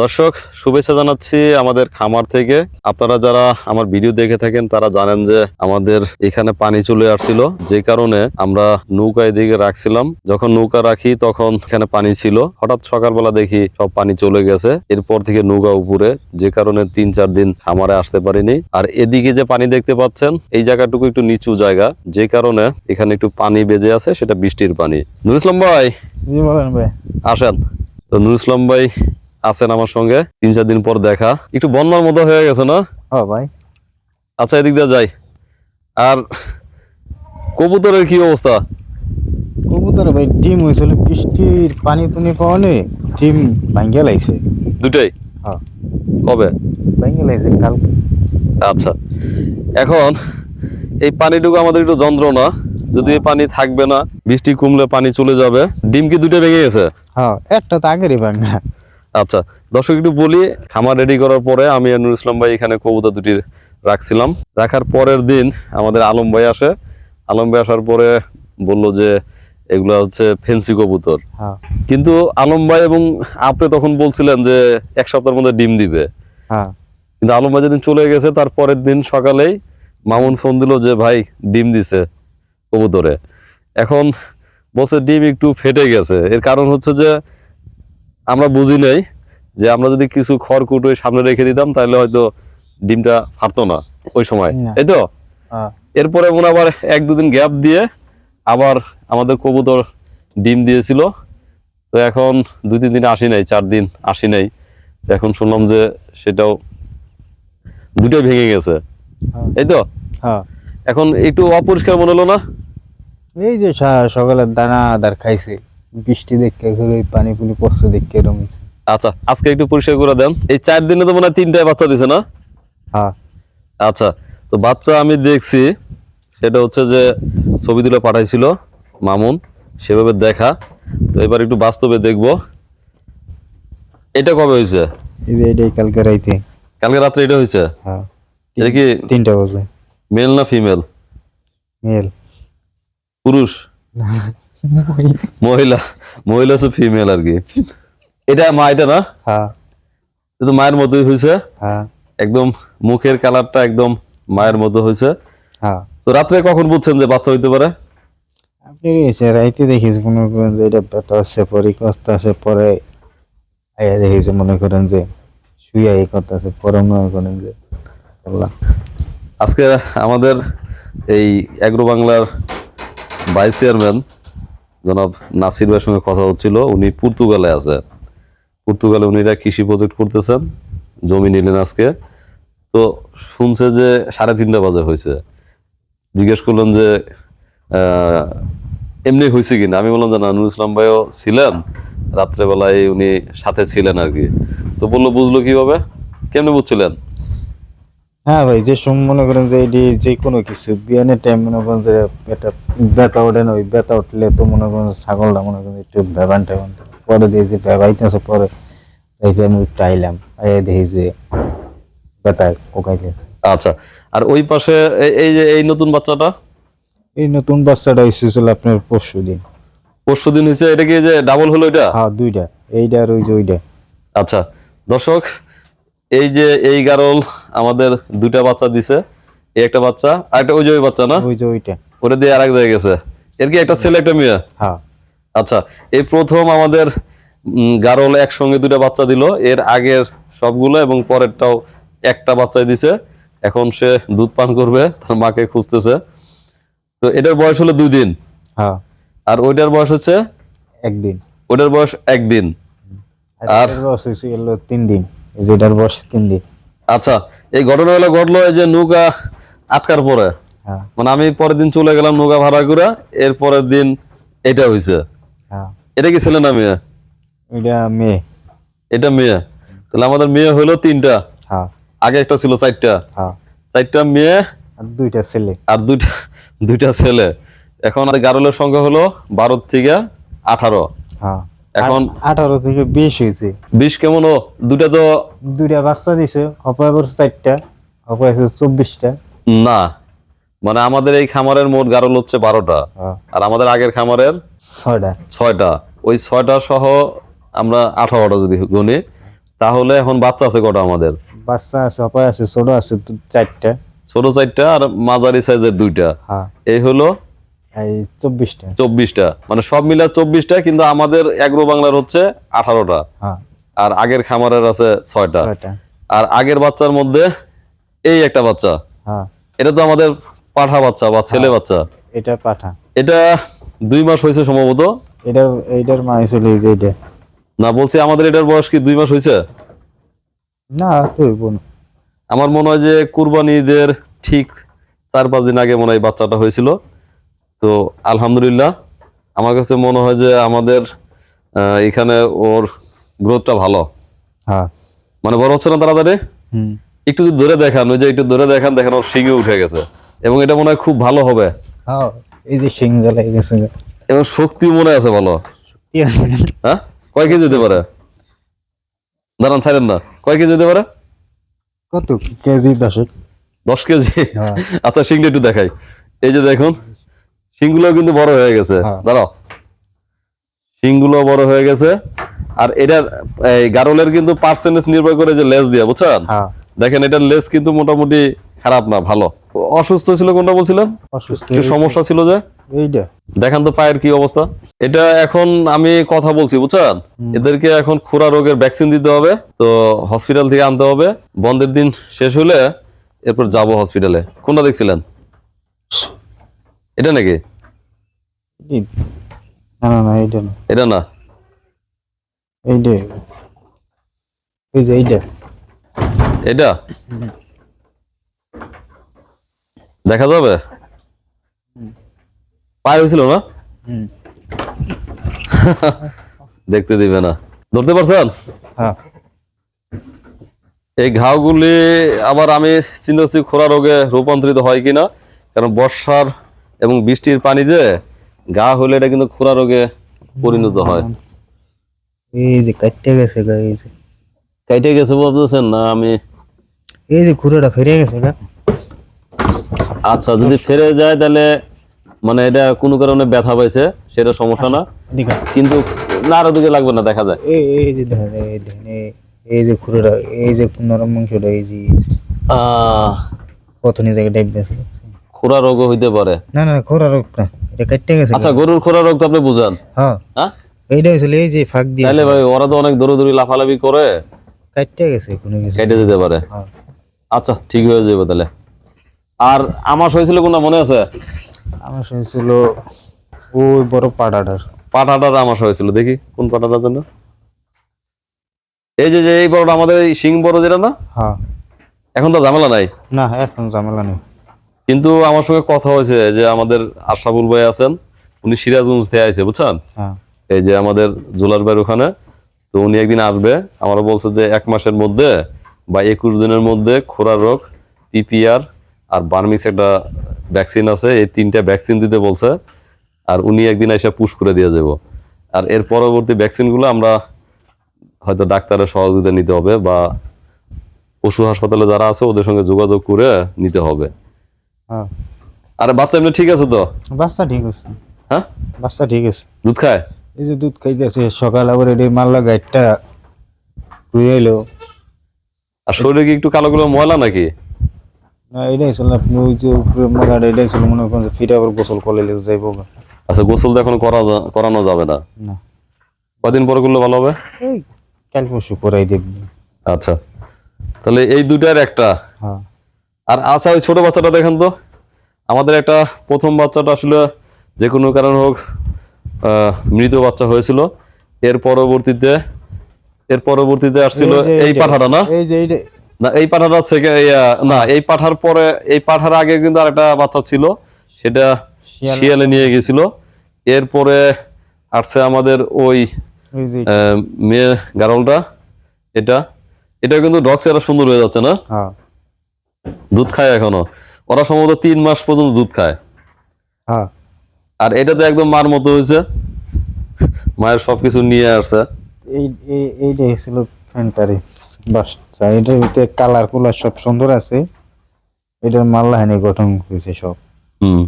দর্শক শুভেচ্ছা জানাচ্ছি আমাদের খামার থেকে। আপনারা যারা আমার ভিডিও দেখে থাকেন তারা জানেন যে আমাদের এখানে পানি চলে আসছিল। যে কারণে আমরা নৌকা এদিকে রাখছিলাম। যখন নৌকা রাখি তখন এখানে পানি ছিল। হঠাৎ সকালবেলা দেখি সব পানি চলে গেছে। এরপর থেকে নৌকা উপরে। যে কারণে তিন চার দিন খামারে আসতে পারিনি। আর এদিকে যে পানি দেখতে পাচ্ছেন এই জায়গাটুকু একটু নিচু জায়গা। যে কারণে এখানে একটু পানি বেজে আছে সেটা বৃষ্টির পানি। নুর ইসলাম ভাই? জি বলেন ভাই। আসেন। তো নুর ইসলাম ভাই আছেন আমার সঙ্গে তিন চার দিন পর দেখা। একটু বন্যার মতো হয়ে গেছে না? হ্যাঁ ভাই। আচ্ছা এদিক দিয়ে যাই। আর কবুতরের কি অবস্থা? কবুতর ভাই ডিম হয়েছিল বৃষ্টির পানি পুনি পাওয়ানি ডিম ভাঙ্গে লাগছে দুটাই হ্যাঁ। কবে? ভাঙ্গে লাগছে কালকে। আচ্ছা। এখন এই পানিটুকু আমাদের একটু যন্ত্রণা যদি এই পানি থাকবে না বৃষ্টি কমলে পানি চলে যাবে। ডিম কি দুটো ভেঙে গেছে? হ্যাঁ একটা তো আগেরই ভাঙ্গা আচ্ছা দর্শক একটু বলি খামার রেডি করার পরে আমি নুর ইসলাম ভাই এখানে কবুতর দুটি রাখছিলাম। রাখার পরের দিন আমাদের আলম ভাই আসে। আলম ভাই আসার পরে বলল যে এগুলা হচ্ছে ফেন্সি কবুতর। হ্যাঁ। কিন্তু আলম ভাই এবং আপনি তখন বলছিলেন যে এক সপ্তাহের মধ্যে ডিম দিবে। হ্যাঁ। কিন্তু আলম ভাই যেদিন চলে গেছে তার পরের দিন সকালেই মামুন ফোন দিল যে ভাই ডিম দিছে কবুতরে। এখন বলছে ডিম একটু ফেটে গেছে। এর কারণ হচ্ছে যে আমরা বুঝি নাই যে আমরা যদি কিছু খড়কুটো সামনে রেখে দিতাম তাহলে হয়তো ডিমটা ফাটতো না ওই সময়। এই তো? এরপরে মনে আবার এক দুদিন গ্যাপ দিয়ে আবার আমাদের কবুতর ডিম দিয়েছিল। তো এখন দুই তিন দিন আসি নাই চার দিন আসি নাই। এখন শুনলাম যে সেটাও দুটোই ভেঙে গেছে। হ্যাঁ। এই তো? হ্যাঁ। এখন একটু অপরিষ্কার মনে হলো না? এই যে সকালের সকালে দানা আদার খাইছে। বৃষ্টি দেখে ঘুরে পানি পুনি পড়ছে দেখে হইছে। আচ্ছা আজকে একটু পরিষ্কার করে দেন। এই চার দিনে তো মনে হয় তিনটায় বাচ্চা দিছে না? হ্যাঁ। আচ্ছা তো বাচ্চা আমি দেখছি সেটা হচ্ছে যে ছবি তুলে পাঠাইছিল মামুন সেভাবে দেখা। তো এবার একটু বাস্তবে দেখব। এটা কবে হয়েছে? এই যে এটাই কালকে রাইতে। কালকে রাত্রে এটা হয়েছে? হ্যাঁ। এটা কি তিনটা বাজে। মেল না ফিমেল? মেল। পুরুষ? মহিলা। মহিলা হচ্ছে ফিমেল আর কি এটা মা এটা না? হ্যাঁ। এটা তো মায়ের মতোই হয়েছে। হ্যাঁ। একদম মুখের কালারটা একদম মায়ের মতো হয়েছে। হ্যাঁ। তো রাত্রে কখন বুঝছেন যে বাচ্চা হইতে পারে? আপনি এসে রাইতে দেখিস মনে করেন যে এটা ব্যথা আছে পরে কষ্ট আছে পরে আইয়া দেখিস মনে করেন যে শুয়ে এই কথা আছে পরে মনে করেন যে আল্লাহ। আজকে আমাদের এই অ্যাগ্রো বাংলার ভাইস চেয়ারম্যান জনাব নাসির ভাইয়ের সঙ্গে কথা হচ্ছিল, উনি পর্তুগালে আছে। পর্তুগালে উনিরা কৃষি প্রজেক্ট করতেছেন, জমি নিলেন আজকে। তো শুনছে যে সাড়ে তিনটা বাজে হয়েছে। জিজ্ঞেস করলেন যে এমনি হয়েছে কিনা? আমি বললাম যে, না নুর ইসলাম ভাইও ছিলেন। রাত্রেবেলায় উনি সাথে ছিলেন আর কি। তো বলল, বুঝলো কীভাবে? কেমনে বুঝছিলেন? হ্যাঁ ভাই যে সময় মনে করেন যে এটি যে কোনো কিছু বিয়ানের টাইম মনে করেন যে এটা ব্যথা ওঠে না ওই ব্যথা উঠলে তো মনে করেন ছাগলটা মনে করেন একটু ভেবান টেবান পরে দেখি যে ভেবাইতেছে পরে এই যে আমি একটু আইলাম দেখি যে ব্যথা কোকাইতেছে। আচ্ছা আর ওই পাশে এই- এই যে এই নতুন বাচ্চাটা? এই নতুন বাচ্চাটা এসেছিল আপনার পরশু দিন। পরশু দিন হয়েছে এটা কি যে ডাবল হলো এটা? হ্যাঁ দুইটা। এইটা আর ওই যে ওইটা। আচ্ছা দর্শক এই যে এই গারল আমাদের দুইটা বাচ্চা দিছে। এই একটা বাচ্চা আর একটা ওই যে ওই বাচ্চা না? ওই যে ওইটা। ওটা দিয়ে আরেক জায়গায় গেছে। এর কি একটা ছেলে একটা মেয়ে? হ্যাঁ। আচ্ছা এই প্রথম আমাদের গারল একসঙ্গে দুটা বাচ্চা দিল। এর আগের সবগুলো এবং পরেরটাও একটা বাচ্চাই দিছে। এখন সে দুধ পান করবে তার মাকে খুঁজতেছে। তো এটার বয়স হলো দুই দিন। হ্যাঁ। আর ওইটার বয়স হচ্ছে? একদিন। ওটার বয়স একদিন। আর বয়স গেলো তিন দিন। এই যে এটার বয়স তিন দিন। আচ্ছা এই ঘটনাগুলো ঘটলো এই যে নৌকা আটকার পরে। হ্যাঁ। মানে আমি পরের দিন চলে গেলাম নৌকা ভাড়া করে এর পরের দিন এটা হয়েছে হ্যাঁ। এটা কি ছেলে না মেয়ে? ওইটা মেয়ে। এটা মেয়ে। তাহলে আমাদের মেয়ে হলো তিনটা। হ্যাঁ। আগে একটা ছিল চারটা। চারটা মেয়ে আর দুইটা ছেলে। আর দুইটা দুইটা ছেলে। এখন আর গারলের সংখ্যা হলো বারো থেকে আঠারো। হ্যাঁ। এখন আট- আঠারো থেকে বিশ হয়েছে। বিশ কেমন? ও দুটা তো দুইটা বাচ্চা দিছে হপায় করছে চারটা হপায় আছে চব্বিশটা। না মানে আমাদের এই খামারের মোট গারল হচ্ছে বারোটা। হ্যাঁ। আর আমাদের আগের খামারের ছয়টা। ছয়টা। ওই ছয়টা সহ আমরা আঠারোটা যদি গুনি তাহলে এখন বাচ্চা আছে কটা আমাদের? বাচ্চা আছে অপায় আছে ছোট আছে চারটা। ছোট চারটা আর মাঝারি সাইজের দুইটা। হ্যাঁ। এই হলো চব্বিশটা। মানে সব মিলে চব্বিশটা কিন্তু আমাদের এগ্রো বাংলার হচ্ছে আঠারোটা। হ্যাঁ। আর আগের খামারের আছে ছয়টা। আর আগের বাচ্চার মধ্যে এই একটা বাচ্চা। হ্যাঁ। এটা তো আমাদের পাঠা বাচ্চা বা ছেলে বাচ্চা। এটা পাঠা। এটা দুই মাস হয়েছে সম্ভবত। এটার এইটার মা ছিল এই যে এটা। না বলছি আমাদের এটার বয়স কি দুই মাস হয়েছে? না না। আমার মনে হয় যে কুরবানি ঈদের ঠিক চার পাঁচ দিন আগে মনে হয় বাচ্চাটা হয়েছিল। তো আলহামদুলিল্লাহ আমার কাছে মনে হয় যে আমাদের এখানে ওর গ্রোথটা ভালো। হ্যাঁ। মানে বড় হচ্ছে না তাড়াতাড়ি? একটু যদি ধরে দেখান ওই যে একটু ধরে দেখান দেখেন ওর শিঙে উঠে গেছে। এবং এটা মনে হয় খুব ভালো হবে। হ্যাঁ এই যে সিং জ্বালাই গেছে। এবং শক্তি মনে আছে ভালো। হ্যাঁ? কয় কেজি হতে পারে? দাঁড়ান ছাড়েন না। কয় কেজি হতে পারে? কত? কেজি দশেক। দশ কেজি? হ্যাঁ। আচ্ছা শিংটা একটু দেখাই। এই যে দেখুন শিংগুলো কিন্তু বড় হয়ে গেছে। হ্যাঁ। দাঁড়াও। শিংগুলো বড় হয়ে গেছে। আর এটার এই গারলের কিন্তু পার্সেন্টেজ নির্ভর করে যে লেজ দিয়ে বুঝছেন? হ্যাঁ। দেখেন এটার লেজ কিন্তু মোটামুটি খারাপ না ভালো। অসুস্থ ছিল কোনটা বলছিলেন? সমস্যা ছিল যে? এইটা। দেখান তো পায়ের কি অবস্থা। এটা এখন আমি কথা বলছি বুঝছেন? এদেরকে এখন খুরা রোগের ভ্যাকসিন দিতে হবে তো হসপিটাল থেকে আনতে হবে। বন্ধের দিন শেষ হলে এরপর যাব হসপিটালে কোনটা দেখছিলেন? এটা নাকি? এই- না না না এইটা না। এটা না? এইটা। এই যে এইটা। এটা দেখা যাবে? পায়ে হয়েছিল না? দেখতে দিবে না। ধরতে পারছেন? হ্যাঁ। এই ঘাওগুলি আবার আমি চিন্তা করছি খোরা রোগে রূপান্তরিত হয় কিনা কারণ বর্ষার এবং বৃষ্টির পানিতে গা হলে এটা কিন্তু খোরা রোগে পরিণত হয়। এই যে কাটতে গেছে গা এই যে। কাইটে গেছে বলতেছেন না আমি এই যে ঘুরেটা ফিরে গেছে গা। আচ্ছা যদি ফিরে যায় তাহলে মানে এটা কোনো কারণে ব্যথা পাইছে সেটা সমস্যা না। কিন্তু না আরও দিকে লাগবে না দেখা যায়। এই এই যে দেখেন এই এই- যে খুরেটা এই যে নরম মাংসটা এই যে আহ কত জায়গায় ডাইব খোরা রোগও হইতে পারে। না না খোরা রোগ না। কাটতে গেছে আচ্ছা গরুর খোরা রোগ তো আপনি বুঝান। হ্যাঁ। হ্যাঁ? এইটা হয়েছিল এই যে ফাঁক দিয়ে তাহলে ভাই ওরা তো অনেক লাফালাফি করে। কাটতে গেছে কোনো কিছু। কেটে যেতে পারে। হ্যাঁ। আচ্ছা ঠিক হয়ে যাবে তাহলে। আর আমার হয়েছিল কোনটা মনে আছে? আমার শুনছিল ওই বড় পাড়াটার পাঠাটার আমার হয়েছিল দেখি কোন পাঠাটার জন্য। এই যে যে এই বড়টা আমাদের সিং বড় যেটা না? হ্যাঁ। এখন তো ঝামেলা নাই? না এখন ঝামেলা নেই। কিন্তু আমার সঙ্গে কথা হয়েছে যে আমাদের আশরাফুল ভাই আছেন উনি সিরাজগঞ্জ থেকে আইছে বুঝছেন? হ্যাঁ। এই যে আমাদের জুলার ভাইয়ের ওখানে তো উনি একদিন আসবে আমরা বলছে যে এক মাসের মধ্যে বা একুশ দিনের মধ্যে খোরা রোগ পিপিআর আর বার্মিক্স একটা ভ্যাকসিন আছে এই তিনটা ভ্যাকসিন দিতে বলছে আর উনি একদিন এসে পুশ করে দিয়ে যাব। আর এর পরবর্তী ভ্যাকসিনগুলো আমরা হয়তো ডাক্তারের সহযোগিতা নিতে হবে বা পশু হাসপাতালে যারা আছে ওদের সঙ্গে যোগাযোগ করে নিতে হবে। হ্যাঁ। আর বাচ্চা এমনি ঠিক আছে তো? বাচ্চা ঠিক আছে। হ্যাঁ? বাচ্চা ঠিক আছে। দুধ খায়? এই যে দুধ খাইতেছে সকাল আবার এটি মারলা গাইডটা ঘুরে এলো আর শরীরে কি একটু কালো কালো ময়লা নাকি? না এটাই ছিল আপনি ওই যে উপরে মরাটা এটাই ছিল মনে করেন ফিরে আবার গোসল করলে যাইব আচ্ছা গোসল তো এখন করা করানো যাবে না? না। কদিন পরে করলে ভালো হবে? এই কাল পরশু করাই দেখবি। আচ্ছা। তাহলে এই দুটার একটা? হ্যাঁ। আর আচ্ছা ওই ছোট বাচ্চাটা দেখেন তো। আমাদের একটা প্রথম বাচ্চাটা আসলে যে কোনো কারণ হোক মৃত বাচ্চা হয়েছিল। এর পরবর্তীতে এর পরবর্তীতে আসছিল এই পাঠাটা না? এই যে না এই পাঠাটা থেকে না এই পাঠার পরে এই পাঠার আগে কিন্তু আরেকটা বাচ্চা ছিল। সেটা শিয়াল- নিয়ে গেছিল। এরপরে আসছে আমাদের ওই মেয়ে গারলটা। এটা এটা কিন্তু ডক্স এরা সুন্দর হয়ে যাচ্ছে না? হ্যাঁ। দুধ খায় এখনও। ওরা সম্ভবত তিন মাস পর্যন্ত দুধ খায়। হ্যাঁ। আর এটা তো একদম মার মতো হয়েছে। মায়ের সবকিছু নিয়ে আসছে। এই এই এইটাই ছিল ফ্যান্টারি বাচ্চা এটার ভিতরে কালার কুলার সব সুন্দর আছে। এটার মাল্লাহানি গঠন হয়েছে সব। হুম।